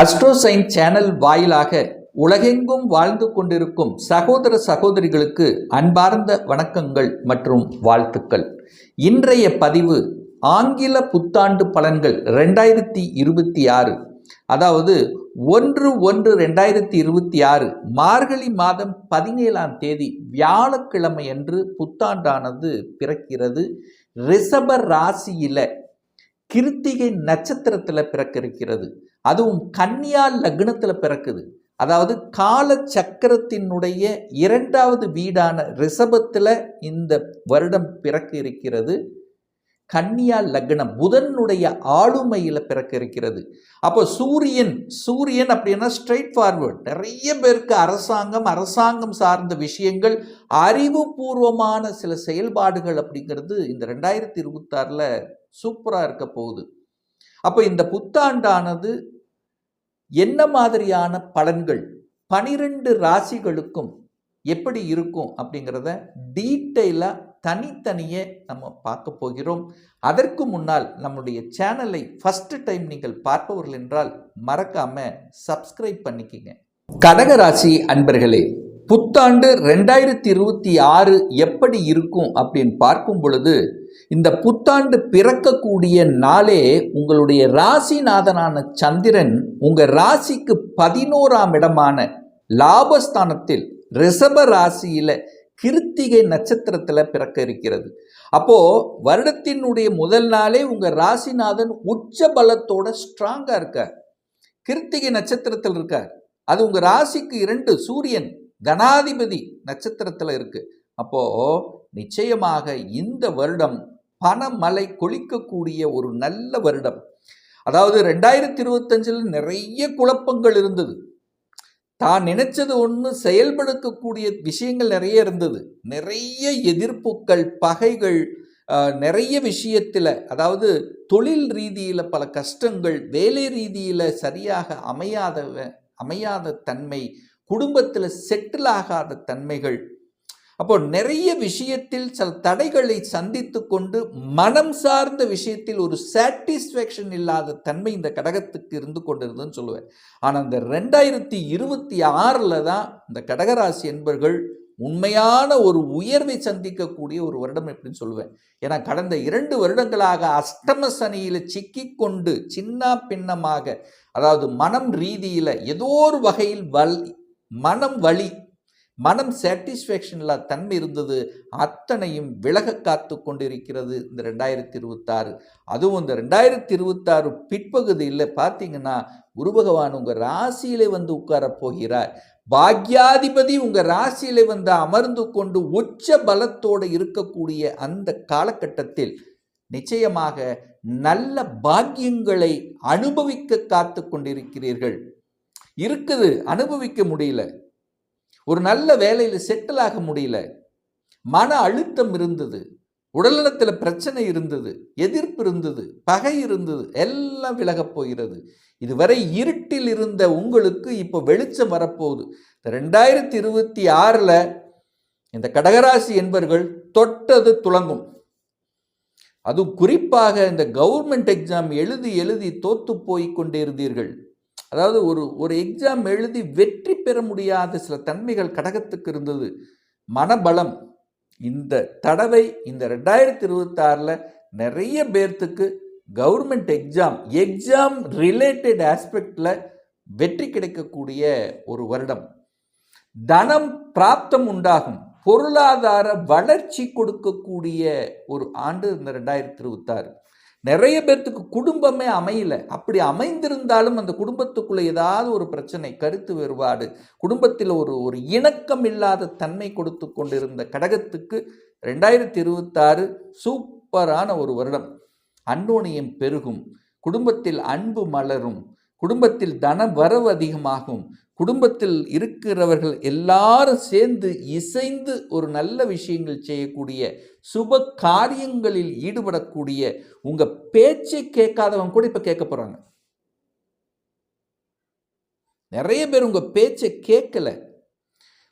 அஸ்ட்ரோசைன் channel வாயிலாக உலகெங்கும் வாழ்ந்து கொண்டிருக்கும் சகோதர சகோதரிகளுக்கு அன்பார்ந்த வணக்கங்கள் மற்றும் வாழ்த்துக்கள். இன்றைய பதிவு ஆங்கில புத்தாண்டு பலன்கள் ரெண்டாயிரத்தி இருபத்தி ஆறு. அதாவது ஒன்று ஒன்று ரெண்டாயிரத்தி இருபத்தி ஆறு மார்கழி மாதம் பதினேழாம் தேதி வியாழக்கிழமை அன்று புத்தாண்டானது பிறக்கிறது. ரிஷப ராசியில கிருத்திகை நட்சத்திரத்தில் பிறக்கிருக்கிறது அதுவும் கன்னியா லக்னத்தில் பிறக்குது. அதாவது கால சக்கரத்தினுடைய இரண்டாவது வீடான ரிஷபத்தில் இந்த வருடம் பிறக்க இருக்கிறது. கன்னியா லக்னம் புதனுடைய ஆளுமையில் பிறக்க இருக்கிறது. அப்போ சூரியன் சூரியன் அப்படின்னா ஸ்ட்ரெயிட் ஃபார்வர்ட் நிறைய பேருக்கு அரசாங்கம் அரசாங்கம் சார்ந்த விஷயங்கள் அறிவுபூர்வமான சில செயல்பாடுகள் அப்படிங்கிறது இந்த ரெண்டாயிரத்தி இருபத்தாறில் சூப்பராக இருக்க போகுது. அப்போ இந்த புத்தாண்டானது என்ன மாதிரியான பலன்கள் பனிரெண்டு ராசிகளுக்கும் எப்படி இருக்கும் அப்படிங்கிறத டீட்டெயிலாக தனித்தனியே நம்ம பார்க்க போகிறோம். அதற்கு முன்னால் நம்முடைய சேனலை ஃபஸ்ட்டு டைம் நீங்கள் பார்ப்பவர்கள் என்றால் மறக்காமல் சப்ஸ்கிரைப் பண்ணிக்கிங்க. கடகராசி அன்பர்களே புத்தாண்டு ரெண்டாயிரத்தி இருபத்தி ஆறு எப்படி இருக்கும் அப்படின்னு பார்க்கும் பொழுது இந்த புத்தாண்டு பிறக்கக்கூடிய நாளே உங்களுடைய ராசிநாதனான சந்திரன் உங்கள் ராசிக்கு பதினோராம் இடமான லாபஸ்தானத்தில் ரிஷப ராசியில் கிருத்திகை நட்சத்திரத்தில் பிறக்க இருக்கிறது. அப்போ வருடத்தினுடைய முதல் நாளே உங்கள் ராசிநாதன் உச்ச பலத்தோட ஸ்ட்ராங்காக இருக்கார். கிருத்திகை நட்சத்திரத்தில் இருக்கார். அது உங்கள் ராசிக்கு இரண்டு சூரியன் கணாதிபதி நட்சத்திரத்தில் இருக்கு. அப்போ நிச்சயமாக இந்த வருடம் பணமலை கொளிக்கக்கூடிய ஒரு நல்ல வருடம். அதாவது ரெண்டாயிரத்தி இருபத்தஞ்சில் நிறைய குழப்பங்கள் இருந்தது. தான் நினைச்சது ஒன்று செயல்படுத்தக்கூடிய விஷயங்கள் நிறைய இருந்தது. நிறைய எதிர்ப்புகள் பகைகள் நிறைய விஷயத்தில் அதாவது தொழில் ரீதியில் பல கஷ்டங்கள் வேலை ரீதியில் சரியாக அமையாத அமையாத தன்மை குடும்பத்தில் செட்டில் ஆகாத தன்மைகள். அப்போ நிறைய விஷயத்தில் சில தடைகளை சந்தித்து கொண்டு மனம் சார்ந்த விஷயத்தில் ஒரு சாட்டிஸ்ஃபேக்ஷன் இல்லாத தன்மை இந்த கடகத்துக்கு இருந்து கொண்டிருந்ததுன்னு சொல்லுவேன். ஆனால் இந்த ரெண்டாயிரத்தி இருபத்தி ஆறில் தான் இந்த கடகராசி என்பர்கள் உண்மையான ஒரு உயர்வை சந்திக்கக்கூடிய ஒரு வருடம் எப்படின்னு சொல்லுவேன். ஏன்னா கடந்த இரண்டு வருடங்களாக அஷ்டம சனியில் சிக்கிக்கொண்டு சின்ன பின்னமாக அதாவது மனம் ரீதியில் ஏதோ ஒரு வகையில் வல் மனம் வழி மனம் சாட்டிஸ்ஃபேக்ஷன் தன்மை இருந்தது அத்தனையும் விலக காத்து கொண்டிருக்கிறது இந்த ரெண்டாயிரத்தி இருபத்தாறு அதுவும் இந்த ரெண்டாயிரத்தி இருபத்தாறு பிற்பகுதியில் பார்த்தீங்கன்னா குரு பகவான் உங்கள் ராசியிலே வந்து உட்காரப் போகிறார். பாக்யாதிபதி உங்கள் ராசியிலே வந்து அமர்ந்து கொண்டு உச்ச பலத்தோடு இருக்கக்கூடிய அந்த காலகட்டத்தில் நிச்சயமாக நல்ல பாக்கியங்களை அனுபவிக்க காத்து கொண்டிருக்கிறீர்கள். இருக்குது அனுபவிக்க முடியல. ஒரு நல்ல வேலையில் செட்டில் ஆக முடியல. மன அழுத்தம் இருந்தது. உடல்நலத்தில் பிரச்சனை இருந்தது. எதிர்ப்பு இருந்தது. பகை இருந்தது. எல்லாம் விலகப் போகிறது. இதுவரை இருட்டில் இருந்த உங்களுக்கு இப்போ வெளிச்சம் வரப்போகுது. ரெண்டாயிரத்தி இருபத்தி ஆறில் இந்த கடகராசி என்பர்கள் தொட்டது துளங்கும் அது குறிப்பாக இந்த கவர்மெண்ட் எக்ஸாம் எழுதி எழுதி தோத்து போய் கொண்டிருந்தீர்கள். அதாவது ஒரு ஒரு எக்ஸாம் எழுதி வெற்றி பெற முடியாத சில தன்மைகள் கடகத்துக்கு இருந்தது. மனபலம். இந்த தடவை இந்த ரெண்டாயிரத்தி இருபத்தாறில் நிறைய பேர்த்துக்கு கவர்மெண்ட் எக்ஸாம் எக்ஸாம் ரிலேட்டட் ஆஸ்பெக்டில் வெற்றி கிடைக்கக்கூடிய ஒரு வருடம். தனம் பிராப்தம் உண்டாகும். பொருளாதார வளர்ச்சி கொடுக்கக்கூடிய ஒரு ஆண்டு இந்த ரெண்டாயிரத்தி இருபத்தாறு நிறைய பேர்த்துக்கு குடும்பமே அமையல. அப்படி அமைந்திருந்தாலும் அந்த குடும்பத்துக்குள்ள ஏதாவது ஒரு பிரச்சனை கருத்து வேறுபாடு குடும்பத்தில் ஒரு ஒரு இணக்கம் இல்லாத தன்மை கொடுத்து கொண்டிருந்த கடகத்துக்கு ரெண்டாயிரத்தி இருபத்தாறு சூப்பரான ஒரு வருடம். அன்னோனியம் பெருகும். குடும்பத்தில் அன்பு மலரும். குடும்பத்தில் தன வரவு அதிகமாகும். குடும்பத்தில் இருக்கிறவர்கள் எல்லாரும் சேர்ந்து இசைந்து ஒரு நல்ல விஷயங்கள் செய்யக்கூடிய சுப காரியங்களில் ஈடுபடக்கூடிய உங்கள் பேச்சை கேட்காதவங்க கூட இப்போ கேட்க போகிறாங்க நிறைய பேர் உங்கள் பேச்சை கேட்கல.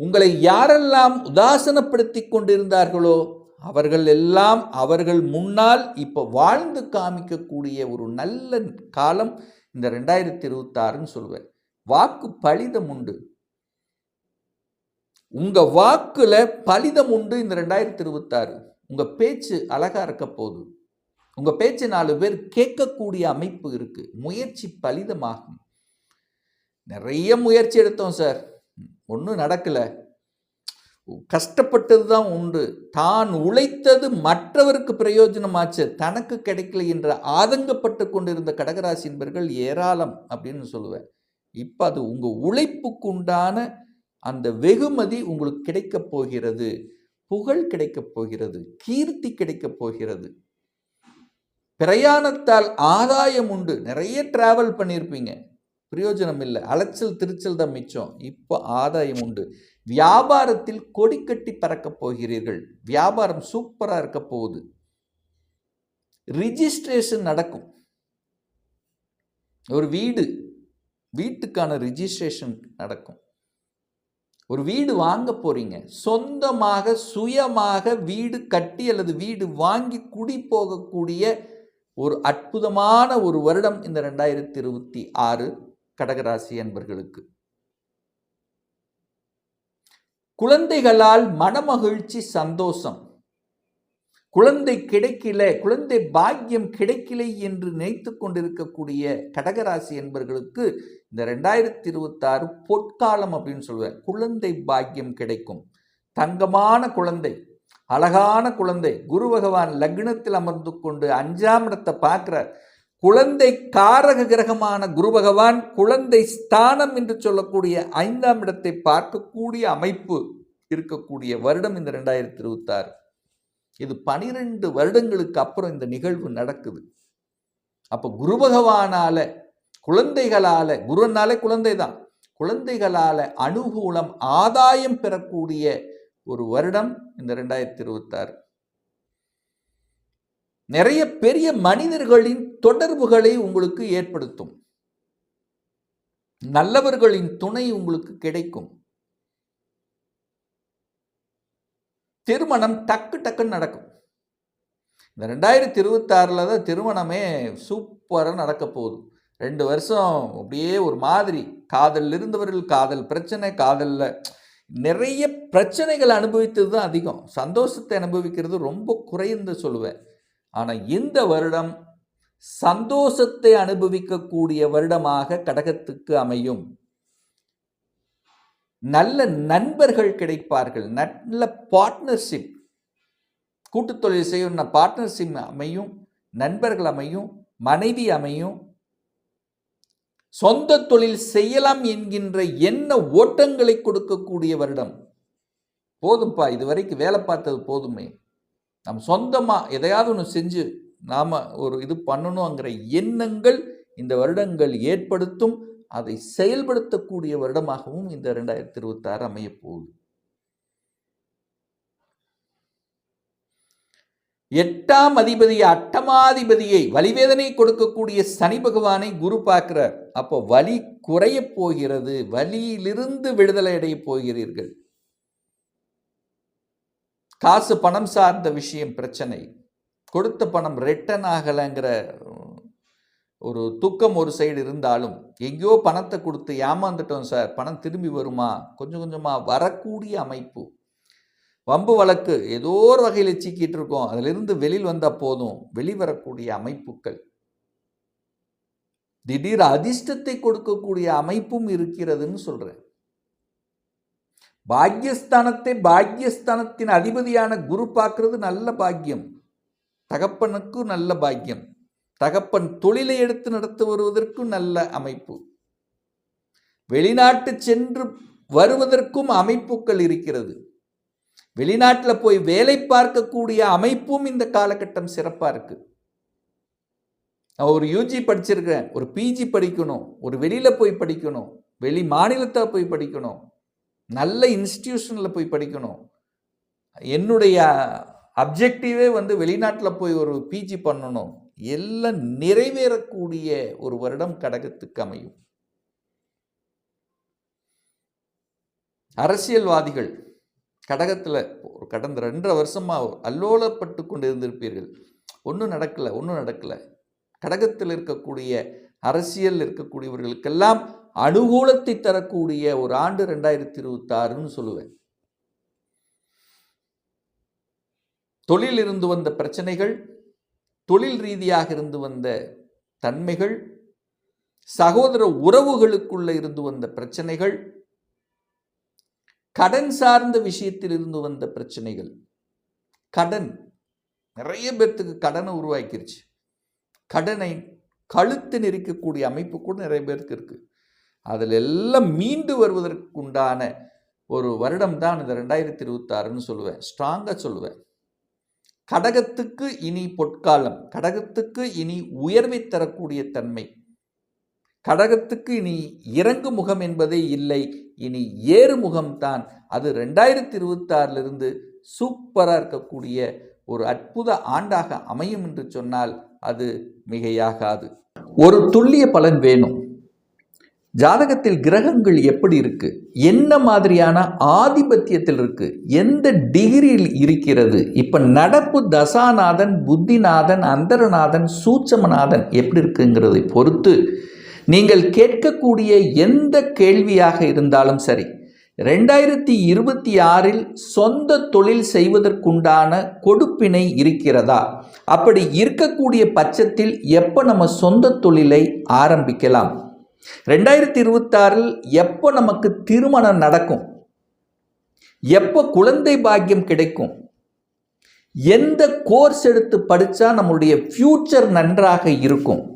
உங்களை யாரெல்லாம் உதாசனப்படுத்தி கொண்டிருந்தார்களோ அவர்கள் எல்லாம் அவர்கள் முன்னால் இப்போ வாழ்ந்து காமிக்கக்கூடிய ஒரு நல்ல காலம் இந்த ரெண்டாயிரத்தி இருபத்தாறுன்னு சொல்லுவேன் வாக்கு பலிதம் உண்டு. உங்க வாக்குல பலிதம் உண்டு இந்த ரெண்டாயிரத்தி இருபத்தாறு. உங்க பேச்சு அழகா இருக்க போகுது. உங்க பேச்சு நாலு பேர் கேட்கக்கூடிய அமைப்பு இருக்கு. முயற்சி பலிதமாகும். நிறைய முயற்சி எடுத்தோம் சார். ஒன்றும் நடக்கல. கஷ்டப்பட்டது தான் உண்டு. தான் உழைத்தது மற்றவருக்கு பிரயோஜனமாச்சு. தனக்கு கிடைக்கல என்ற ஆதங்கப்பட்டு கொண்டிருந்த கடகராசி என்பர்கள் ஏராளம் அப்படின்னு சொல்லுவேன். இப்போ அது உங்கள் உழைப்புக்கு உண்டான அந்த வெகுமதி உங்களுக்கு கிடைக்கப் போகிறது. புகழ் கிடைக்கப் போகிறது. கீர்த்தி கிடைக்கப் போகிறது. பிரயாணத்தால் ஆதாயம் உண்டு. நிறைய டிராவல் பண்ணியிருப்பீங்க பிரயோஜனம் இல்லை. அலைச்சல் திருச்சல் தான் மிச்சம். இப்போ ஆதாயம் உண்டு. வியாபாரத்தில் கொடிக்கட்டி பறக்கப் போகிறீர்கள். வியாபாரம் சூப்பராக இருக்க போகுது. ரிஜிஸ்ட்ரேஷன் நடக்கும். ஒரு வீடு வீட்டுக்கான ரிஜிஸ்ட்ரேஷன் நடக்கும். ஒரு வீடு வாங்க போறீங்க. சொந்தமாக சுயமாக வீடு கட்டி அல்லது வீடு வாங்கி குடி போகக்கூடிய ஒரு அற்புதமான ஒரு வருடம் இந்த ரெண்டாயிரத்தி இருபத்தி ஆறு கடகராசி அன்பர்களுக்கு. குழந்தைகளால் மனமகிழ்ச்சி சந்தோஷம். குழந்தை கிடைக்கல குழந்தை பாக்கியம் கிடைக்கலை என்று நினைத்து கொண்டிருக்கக்கூடிய கடகராசி என்பர்களுக்கு இந்த ரெண்டாயிரத்தி இருபத்தாறு பொற்காலம் அப்படின்னு சொல்லுவேன் குழந்தை பாக்கியம் கிடைக்கும். தங்கமான குழந்தை அழகான குழந்தை. குரு பகவான் லக்னத்தில் அமர்ந்து கொண்டு அஞ்சாம் இடத்தை பார்க்கிறார். குழந்தை காரக கிரகமான குரு பகவான் குழந்தை ஸ்தானம் என்று சொல்லக்கூடிய ஐந்தாம் இடத்தை பார்க்கக்கூடிய அமைப்பு இருக்கக்கூடிய வருடம் இந்த ரெண்டாயிரத்தி இருபத்தாறு இது பனிரெண்டு வருடங்களுக்கு அப்புறம் இந்த நிகழ்வு நடக்குது. அப்போ குரு பகவானால குழந்தைகளால குருவனாலே குழந்தை தான் குழந்தைகளால அனுகூலம் ஆதாயம் பெறக்கூடிய ஒரு வருடம் இந்த ரெண்டாயிரத்தி இருபத்தாறு நிறைய பெரிய மனிதர்களின் தொடர்புகளை உங்களுக்கு ஏற்படுத்தும். நல்லவர்களின் துணை உங்களுக்கு கிடைக்கும். திருமணம் டக்கு டக்குன்னு நடக்கும். இந்த ரெண்டாயிரத்தி இருபத்தாறில் தான் திருமணமே சூப்பராக நடக்க போகுது ரெண்டு வருஷம் அப்படியே ஒரு மாதிரி. காதல் இருந்தவர்கள் காதல் பிரச்சனை காதலில் நிறைய பிரச்சனைகள் அனுபவித்தது தான் அதிகம். சந்தோஷத்தை அனுபவிக்கிறது ரொம்ப குறைந்து சொல்லுவேன். ஆனால் இந்த வருடம் சந்தோஷத்தை அனுபவிக்கக்கூடிய வருடமாக கடகத்துக்கு அமையும். நல்ல நண்பர்கள் கிடைப்பார்கள். நல்ல பார்ட்னர்ஷிப் கூட்டுத்தொழில் செய்யும் பார்ட்னர்ஷிப் அமையும். நண்பர்கள் அமையும். மனைவி அமையும். சொந்த தொழில் செய்யலாம் என்கின்ற என்ன ஓட்டங்களை கொடுக்கக்கூடிய வருடம். போதும்ப்பா இது வரைக்கும் வேலை பார்த்தது போதுமே. நம்ம சொந்தமாக எதையாவது ஒன்று செஞ்சு நாம் ஒரு இது பண்ணணுங்கிற எண்ணங்கள் இந்த வருடங்கள் ஏற்படுத்தும் அதை செயல்படுத்தக்கூடிய வருடமாகவும் இந்த ரெண்டாயிரத்தி இருபத்தாறு அமையப்போகுது எட்டாம் அதிபதி அட்டமாதிபதியை வலிவேதனை கொடுக்கக்கூடிய சனி பகவானை குரு பார்க்கிறார். அப்போ வலி குறைய போகிறது. வலியிலிருந்து விடுதலை அடைய போகிறீர்கள். காசு பணம் சார்ந்த விஷயம் பிரச்சனை. கொடுத்த பணம் ரிட்டன் ஆகலைங்கிற ஒரு துக்கம் ஒரு சைடு இருந்தாலும் எங்கேயோ பணத்தை கொடுத்து ஏமாந்துட்டோம் சார். பணம் திரும்பி வருமா? கொஞ்சம் கொஞ்சமாக வரக்கூடிய அமைப்பு. வம்பு வழக்கு ஏதோ ஒரு வகையில் சிக்கிட்டு இருக்கோம். அதிலிருந்து வெளியில் வந்தால் போதும். வெளிவரக்கூடிய அமைப்புகள். திடீர் அதிர்ஷ்டத்தை கொடுக்கக்கூடிய அமைப்பும் இருக்கிறதுன்னு சொல்கிறேன் பாக்யஸ்தானத்தை பாக்யஸ்தானத்தின் அதிபதியான குரு பார்க்கறது நல்ல பாக்கியம் தகப்பனுக்கும் நல்ல பாக்கியம் தகப்பன் தொழிலை எடுத்து நடத்து வருவதற்கும் நல்ல அமைப்பு. வெளிநாட்டு சென்று வருவதற்கும் அமைப்புகள் இருக்கிறது. வெளிநாட்டில் போய் வேலை பார்க்கக்கூடிய அமைப்பும் இந்த காலகட்டம் சிறப்பாக இருக்குது நான் ஒரு யூஜி படிச்சிருக்கிறேன் ஒரு பிஜி படிக்கணும் ஒரு வெளியில் போய் படிக்கணும் வெளி மாநிலத்தில் போய் படிக்கணும் நல்ல இன்ஸ்டிடியூஷனில் போய் படிக்கணும். என்னுடைய அப்ஜெக்டிவே வந்து வெளிநாட்டில் போய் ஒரு பிஜி பண்ணணும். எல்லாம் நிறைவேறக்கூடிய ஒரு வருடம் கடகத்துக்கு அமையும். அரசியல்வாதிகள் கடகத்தில் ஒரு கடந்த ரெண்டரை வருஷமாக அல்லோலப்பட்டு கொண்டு இருந்திருப்பீர்கள் ஒன்றும் நடக்கலை ஒன்றும் நடக்கலை. கடகத்தில் இருக்கக்கூடிய அரசியல் இருக்கக்கூடியவர்களுக்கெல்லாம் அனுகூலத்தை தரக்கூடிய ஒரு ஆண்டு ரெண்டாயிரத்தி இருபத்தாறுன்னு சொல்லுவேன். தொழில் இருந்து வந்த பிரச்சனைகள் தொழில் ரீதியாக இருந்து வந்த தன்மைகள் சகோதர உறவுகளுக்குள்ள இருந்து வந்த பிரச்சனைகள் கடன் சார்ந்த விஷயத்தில் இருந்து வந்த பிரச்சனைகள். கடன். நிறைய பேர்த்துக்கு கடனை உருவாக்கிருச்சு. கடனை கழுத்து நெரிக்கக்கூடிய அமைப்பு கூட நிறைய பேருக்கு இருக்குது அதில் எல்லாம் மீண்டு வருவதற்கு உண்டான ஒரு வருடம் தான் இந்த ரெண்டாயிரத்தி இருபத்தாறுன்னு சொல்லுவேன். ஸ்ட்ராங்காக சொல்லுவேன். கடகத்துக்கு இனி பொற்காலம் கடகத்துக்கு இனி உயர்வை தரக்கூடிய தன்மை. கடகத்துக்கு இனி இறங்கு முகம் என்பதே இல்லை இனி ஏறு முகம்தான் அது ரெண்டாயிரத்தி இருபத்தாறிலிருந்து சூப்பராக இருக்கக்கூடிய ஒரு அற்புத ஆண்டாக அமையும் என்று சொன்னால் அது மிகையாகாது. ஒரு துல்லிய பலன் வேணும். ஜாதகத்தில் கிரகங்கள் எப்படி இருக்கு? என்ன மாதிரியான ஆதிபத்தியத்தில் இருக்கு? எந்த டிகிரியில் இருக்கிறது? இப்ப நடப்பு தசாநாதன் புத்திநாதன் அந்தரநாதன் சூட்சமநாதன் எப்படி இருக்குங்கிறதை பொறுத்து நீங்கள் கேட்கக்கூடிய எந்த கேள்வியாக இருந்தாலும் சரி ரெண்டாயிரத்தி இருபத்தி ஆறில் சொந்த தொழில் செய்வதற்குண்டான கொடுப்பினை இருக்கிறதா? அப்படி இருக்கக்கூடிய பட்சத்தில் எப்போ நம்ம சொந்த தொழிலை ஆரம்பிக்கலாம்? ரெண்டாயிரத்தி இருபத்தாறில் எப்போ நமக்கு திருமணம் நடக்கும்? எப்போ குழந்தை பாக்கியம் கிடைக்கும்? எந்த கோர்ஸ் எடுத்து படித்தா நம்மளுடைய ஃப்யூச்சர் நன்றாக இருக்கும்?